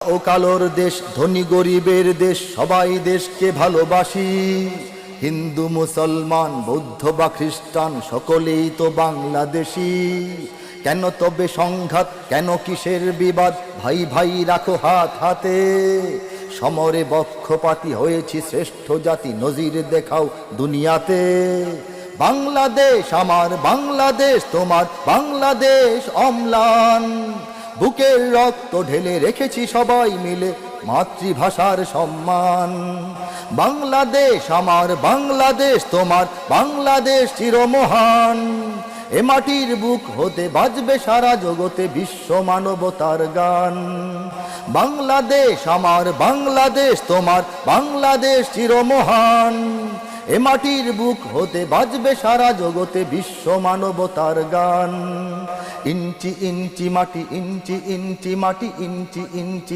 ও কালোর দেশ, ধনী গরিবের দেশ, সবাই দেশকে ভালোবাসি। হিন্দু, মুসলমান, বৌদ্ধ বা খ্রিস্টান, সকলেই তো বাংলাদেশি। কেন তবে সংঘাত, কেন কিসের বিবাদ? ভাই ভাই, রাখো হাত হাতে। সমরে বক্ষপাতি হয়েছি, শ্রেষ্ঠ জাতি নজির দেখাও দুনিয়াতে। বাংলাদেশ আমার, বাংলাদেশ তোমার, বাংলাদেশ অম্লান। বুকের রক্ত ঢেলে রেখেছি সবাই মিলে মাতৃভাষার সম্মান। বাংলাদেশ আমার বাংলাদেশ তোমার বাংলাদেশ চিরমহান। এ মাটির বুক হতে বাজবে সারা জগতে বিশ্ব মানবতার গান। বাংলাদেশ আমার, বাংলাদেশ তোমার, বাংলাদেশ চিরমহান। এ মাটির বুক হতে বাজবে সারা জগতে বিশ্ব মানবতার গান। ইঞ্চি ইঞ্চি মাটি, ইঞ্চি ইঞ্চি মাটি, ইঞ্চি ইঞ্চি